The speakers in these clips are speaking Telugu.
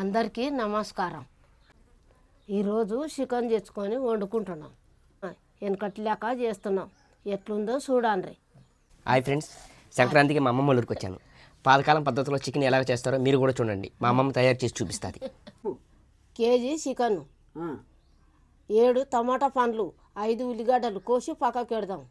అందరికీ నమస్కారం. ఈరోజు చికెన్ తెచ్చుకొని వండుకుంటున్నాం. వెనకటి లెక్క చేస్తున్నాం. ఎట్లుందో చూడండి. హాయ్ ఫ్రెండ్స్ సంక్రాంతికి మా అమ్మమ్మ ఊరికి వచ్చాను. పాతకాలం పద్ధతిలో చికెన్ ఎలా చేస్తారో మీరు కూడా చూడండి. మా అమ్మమ్మ తయారు చేసి చూపిస్తుంది. KG chicken. ఏడు టమాటా పండ్లు ఐదు ఉల్లిగడ్డలు కోసి పక్కకి పెడదాం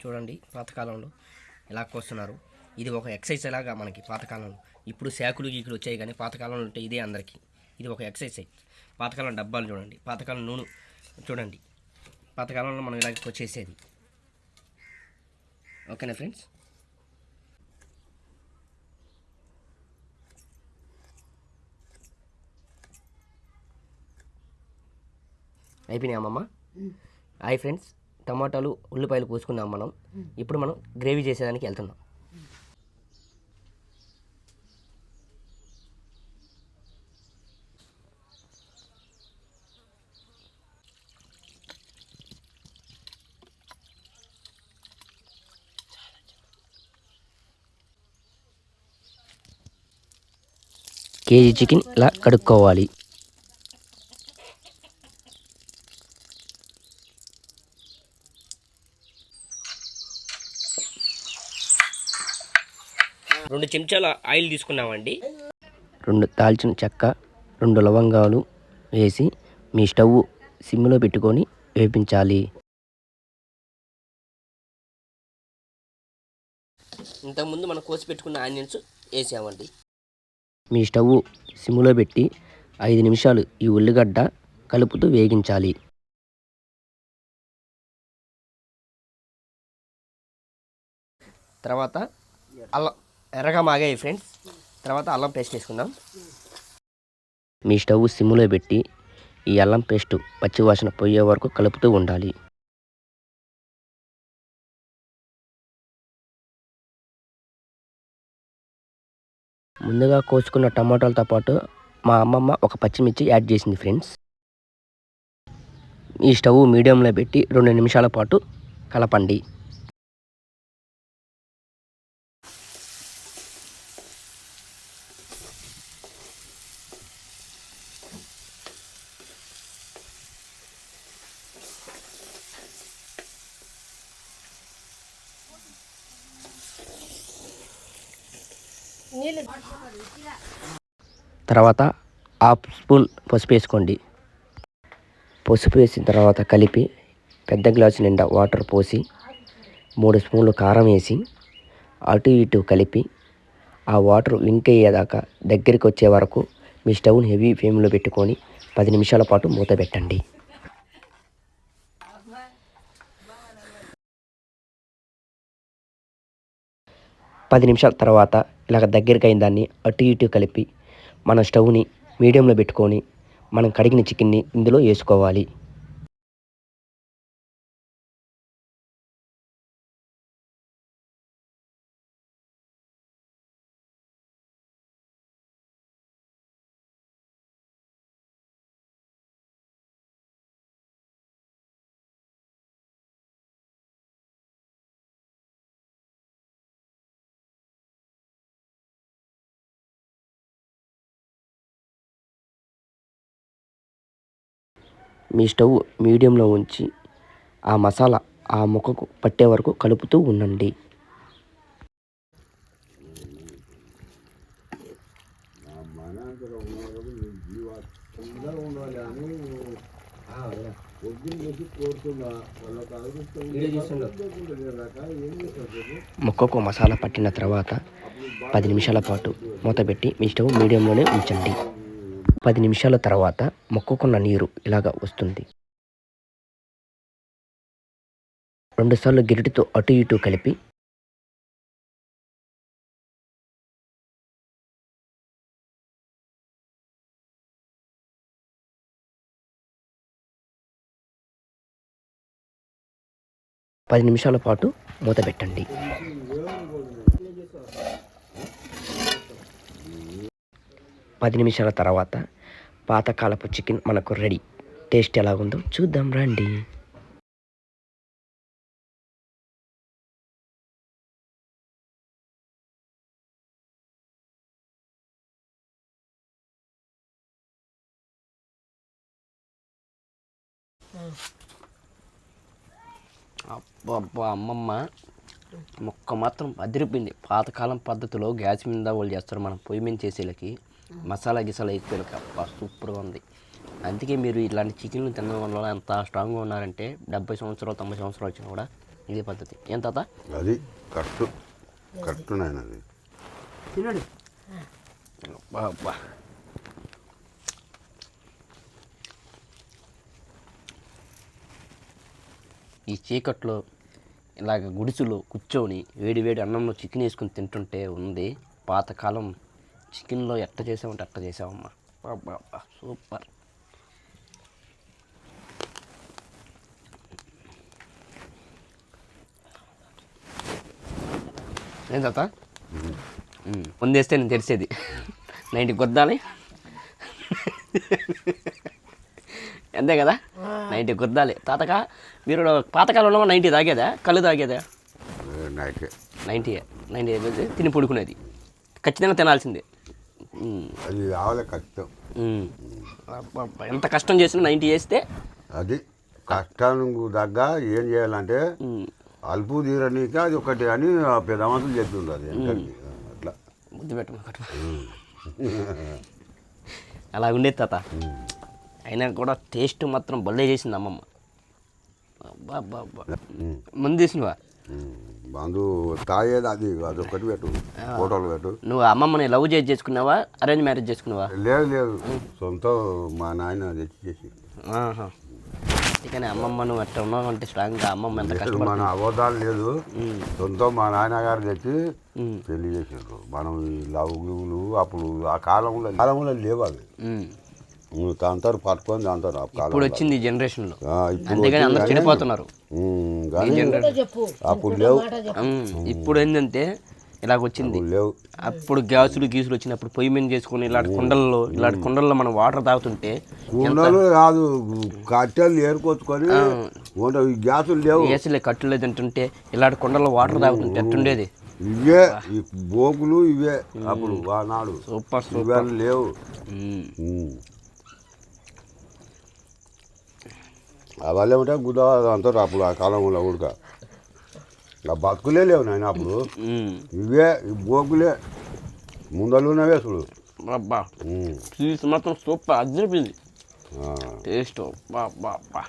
చూడండి పాతకాలంలో ఎలా కోస్తున్నారు. ఇది ఒక ఎక్సర్సైజ్ లాగా మనకి పాతకాలంలో. ఇప్పుడు శాకులు గీకులు వచ్చాయి కానీ పాతకాలంలో ఉంటే ఇదే అందరికీ. ఇది ఒక ఎక్సర్సైజ్ పాతకాలం డబ్బాలు చూడండి. పాతకాలం నూనె చూడండి. పాతకాలంలో మనం ఇలాగ చేసేది ఓకేనా ఫ్రెండ్స్? అయిపోయినాయి అమ్మమ్మ హాయ్ ఫ్రెండ్స్. టమాటాలు ఉల్లిపాయలు కోసుకున్నాం మనం. ఇప్పుడు మనం గ్రేవీ చేసేదానికి వెళ్తున్నాం. కేజీ చికెన్ ఇలా కడుక్కోవాలి. రెండు చెంచాల ఆయిల్ తీసుకున్నామండి. రెండు దాల్చిన చెక్క రెండు లవంగాలు వేసి మీ స్టవ్ సిమ్లో పెట్టుకొని వేపించాలి. ఇంతకుముందు మనం కోసి పెట్టుకున్న ఆనియన్స్ వేసామండి. మీ స్టవ్ సిమ్లో పెట్టి ఐదు నిమిషాలు ఈ ఉల్లిగడ్డ కలుపుతూ వేగించాలి. తర్వాత అల్లం ఎర్రగా మాగాయి ఫ్రెండ్స్. తర్వాత అల్లం పేస్ట్ వేసుకుందాం. మీ స్టవ్ సిమ్లో పెట్టి ఈ అల్లం పేస్ట్ పచ్చివాసన పోయే వరకు కలుపుతూ ఉండాలి. ముందుగా కోసుకున్న టమాటాలతో పాటు మా అమ్మమ్మ ఒక పచ్చిమిర్చి యాడ్ చేసింది ఫ్రెండ్స్. ఈ స్టవ్ మీడియంలో పెట్టి రెండు నిమిషాల పాటు కలపండి. తర్వాత హాఫ్ స్పూన్ పసుపు వేసుకోండి. పసుపు వేసిన తర్వాత కలిపి పెద్ద గ్లాసు నిండా వాటర్ పోసి మూడు స్పూన్లు కారం వేసి అటు ఇటు కలిపి ఆ వాటర్ లింక్ అయ్యేదాకా దగ్గరికి వచ్చే వరకు మీ స్టవ్ని హెవీ ఫ్లేమ్లో పెట్టుకొని పది నిమిషాల పాటు మూత పెట్టండి. పది నిమిషాల తర్వాత ఇలాగ దగ్గరికి అయిన దాన్ని అటు ఇటు కలిపి మన స్టవ్ని మీడియంలో పెట్టుకొని మనం కడిగిన చికెన్ని ఇందులో వేసుకోవాలి. మీ స్టవ్ మీడియంలో ఉంచి ఆ మసాలా ఆ ముక్కకు పట్టే వరకు కలుపుతూ ఉండండి. ముక్కకు మసాలా పట్టిన తర్వాత పది నిమిషాల పాటు మూత పెట్టి మీ స్టవ్ మీడియంలోనే ఉంచండి. పది నిమిషాల తర్వాత మొక్కుకున్న నీరు ఇలాగ వస్తుంది. రెండుసార్లు గిరిటితో అటు ఇటు కలిపి పది నిమిషాల పాటు మూత పెట్టండి. పది నిమిషాల తర్వాత పాతకాలపు చికెన్ మనకు రెడీ. టేస్ట్ ఎలా ఉందో చూద్దాం రండి. అబ్బబ్బా అమ్మమ్మ. మొక్క మాత్రం అదిరిపోయింది. పాతకాలం పద్ధతిలో గ్యాస్ మీద వాళ్ళు చేస్తారు మనం పొయ్యి మీద చేసేలకి మసాలా గిసాలా వేసేలకి అబ్బా సూపర్గా ఉంది. అందుకే మీరు ఇలాంటి చికెన్లు తినడం వల్ల ఎంత స్ట్రాంగ్గా ఉన్నారంటే డెబ్బై సంవత్సరాలు తొంభై సంవత్సరాలు వచ్చినా కూడా ఇదే పద్ధతి. ఏం తాత? అది కరెక్ట్. కరెక్ట్ నాయన అది. తినండి. అబ్బా అబ్బా. ఈ చీకట్లో ఇలాగ గుడిసులో కూర్చొని వేడి వేడి అన్నంలో చికెన్ వేసుకుని తింటుంటే ఉంది. పాతకాలం చికెన్లో ఎట్ట చేసామంటే అట్ట చేసామమ్మా అబ్బా అబ్బా సూపర్. ఏం తాత? ముందేస్తే నేను తెరిచేది నైంటీ గుద్దాలి. అంతే కదా? నైంటీ గుద్దాలి. తాతక మీరు పాతకాలంలో నైంటీ తాగేదా? కళ్ళు తాగేదా? నాకే నైంటీ నైంటీ తిని పడుకునేది. ఖచ్చితంగా తినాల్సిందే. అది రావాలి కష్టం. ఎంత కష్టం చేసినా నైంటీ చేస్తే? అది కష్టానికి తగ్గ ఏం చేయాలంటే అల్పు తీరనీకి అది ఒకటి అని పెద్ద మనుషులు చెప్తుండ్రు అది. అట్లా. ముద్దు పెట్టమన్నమాట అలా ఉండేది తాత. అయినా కూడా టేస్ట్ మాత్రం భలే చేసింది అమ్మమ్మ. ముందు తీసినవా. బంధు తాగేది అది అది ఒకటి పెట్టు ఫోటోలు పెట్టు. నువ్వు అమ్మమ్మని లవ్ చేసి చేసుకున్నావా అరేంజ్ మ్యారేజ్ చేసుకున్నావా? లేదు లేదు. సొంత మా నాయన తెచ్చి చేసి ఆహా. అందుకని అమ్మమ్మ నువ్వు అట్లా ఉన్నావు అంటే స్ట్రాంగ్గా అమ్మమ్మ ఎంత లేదు, కష్టపడుతుంది. మన అవతారం లేదు. సొంత మా నాయనగారు తెచ్చి పెళ్ళి చేసిండ్రు. మనం లవ్ అప్పుడు ఆ కాలంలో కాలంలో లేవు అవి. దాంతో పట్టుకొని దాంతో ఇప్పుడు వచ్చింది ఈ జనరేషన్లో అందుకని అందరు చెడిపోతున్నారు. అప్పుడు లేవు. ఇప్పుడు ఏంటంటే ఇలాగ వచ్చింది. అప్పుడు లేవు. అప్పుడు గ్యాసులు గీసులు వచ్చినప్పుడు పొయ్యి మీద చేసుకుని ఇలాంటి కుండల్లో ఇలాంటి కుండల్లో మనం వాటర్ తాగుతుంటే కుండలు కాదు కట్టెలు ఏరుకొచ్చుకొని వంట ఈ గ్యాసులు లేవు. ఏసీలే కట్టులే తింటుంటే ఇలాంటి కుండల్లో వాటర్ తాగుతుంటే ఎట్టుండేది? ఇవే ఈ బోకులు ఇవే అప్పుడు ఆనాడు. Super super. లేవు. ఉమ్. ఉమ్. అవన్నీ ఉంటే గుద్ద అంటారు అప్పుడు ఆ కాలంలో ఉడక ఆ బతుకులే లేవు నాయన అప్పుడు. ఇవే ఈ బోకులే ముందలున్నవే చూడు అబ్బా. చీజ్ మాత్రం సూపర్ అదిరిపోయింది. టేస్ట్ బా బా బా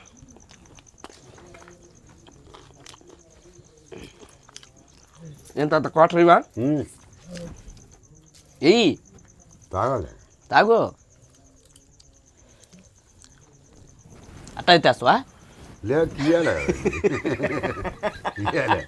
ఎంత అంత క్వార్టర్ ఇవా. ఎయ్యి తాగాలి తాగు Atau itu aswa? Ah. Lihat, dia iyalah. Iyalah.